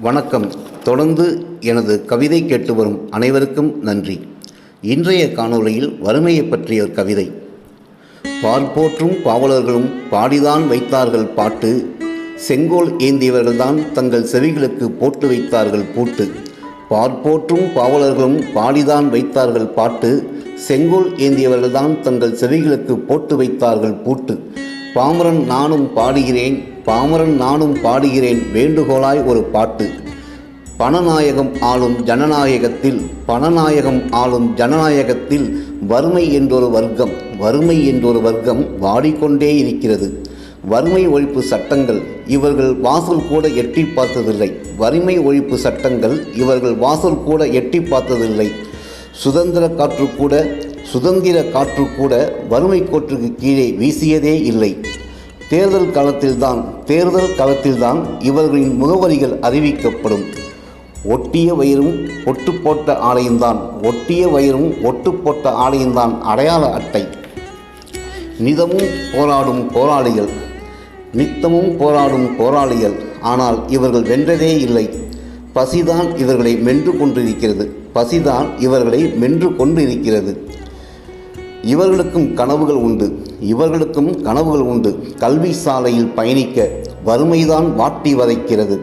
வணக்கம். தொடர்ந்து எனது கவிதை கேட்டு வரும் அனைவருக்கும் நன்றி. இன்றைய காணொளியில் வறுமையை பற்றிய ஒரு கவிதை. பார்ப்போற்றும் பாவலர்களும் பாடிதான் வைத்தார்கள் பாட்டு. செங்கோல் ஏந்தியவர்கள்தான் தங்கள் செவிகளுக்கு போட்டு வைத்தார்கள் பூட்டு. பார்ப்போற்றும் பாவலர்களும் பாடிதான் வைத்தார்கள் பாட்டு. செங்கோல் ஏந்தியவர்கள்தான் தங்கள் செவிகளுக்கு போட்டு வைத்தார்கள் பூட்டு. பாமரன் நானும் பாடுகிறேன் பாமரன் நானும் பாடுகிறேன் வேண்டுகோளாய் ஒரு பாட்டு. பணநாயகம் ஆளும் ஜனநாயகத்தில் பணநாயகம் ஆளும் ஜனநாயகத்தில் வறுமை என்றொரு வர்க்கம் வறுமை என்றொரு வர்க்கம் வாடிக்கொண்டே இருக்கிறது. வறுமை ஒழிப்பு சட்டங்கள் இவர்கள் வாசல் கூட எட்டி பார்த்ததில்லை. வறுமை ஒழிப்பு சட்டங்கள் இவர்கள் வாசல் கூட எட்டி பார்த்ததில்லை. சுதந்திர காற்று கூட சுதந்திர காற்று கூட வறுமை கோற்றுக்கு கீழே வீசியதே இல்லை. தேர்தல் காலத்தில்தான் தேர்தல் காலத்தில்தான் இவர்களின் முகவரிகள் அறிவிக்கப்படும். ஒட்டிய வயிறும் ஒட்டு போட்ட ஆலயம்தான் ஒட்டிய வயிறும் ஒட்டு போட்ட ஆலயம்தான் அடையாள அட்டை. நிதமும் போராடும் போராளிகள் நித்தமும் போராடும் போராளிகள் ஆனால் இவர்கள் வென்றதே இல்லை. பசிதான் இவர்களை மென்று கொண்டிருக்கிறது பசிதான் இவர்களை மென்று கொண்டிருக்கிறது. இவர்களுக்கும் கனவுகள் உண்டு. இவர்களுக்கும் கனவுகள் உண்டு. கல்வி சாலையில் பயணிக்க வறுமைதான் வாட்டி வதைக்கிறது.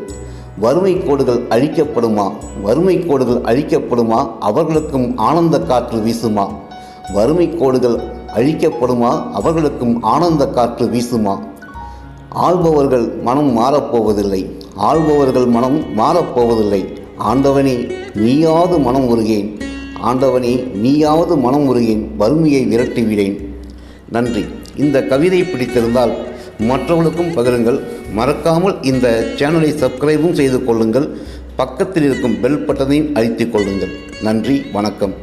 வறுமை கோடுகள் அழிக்கப்படுமா? வறுமை கோடுகள் அழிக்கப்படுமா? அவர்களுக்கும் ஆனந்த காற்று வீசுமா? வறுமை கோடுகள் அழிக்கப்படுமா? அவர்களுக்கும் ஆனந்த காற்று வீசுமா? ஆள்பவர்கள் மனம் மாறப்போவதில்லை. ஆள்பவர்கள் மனம் மாறப்போவதில்லை. ஆண்டவனே நீயாவது மனம் உருகேன். ஆண்டவனே நீயாவது மனம் உருகேன் வறுமையை விரட்டிவிடேன். நன்றி. இந்த கவிதை பிடித்திருந்தால் மற்றவர்களுக்கும் பகிருங்கள். மறக்காமல் இந்த சேனலை சப்ஸ்கிரைபும் செய்து கொள்ளுங்கள். பக்கத்தில் இருக்கும் பெல் பட்டனையும் அழித்துக் கொள்ளுங்கள். நன்றி. வணக்கம்.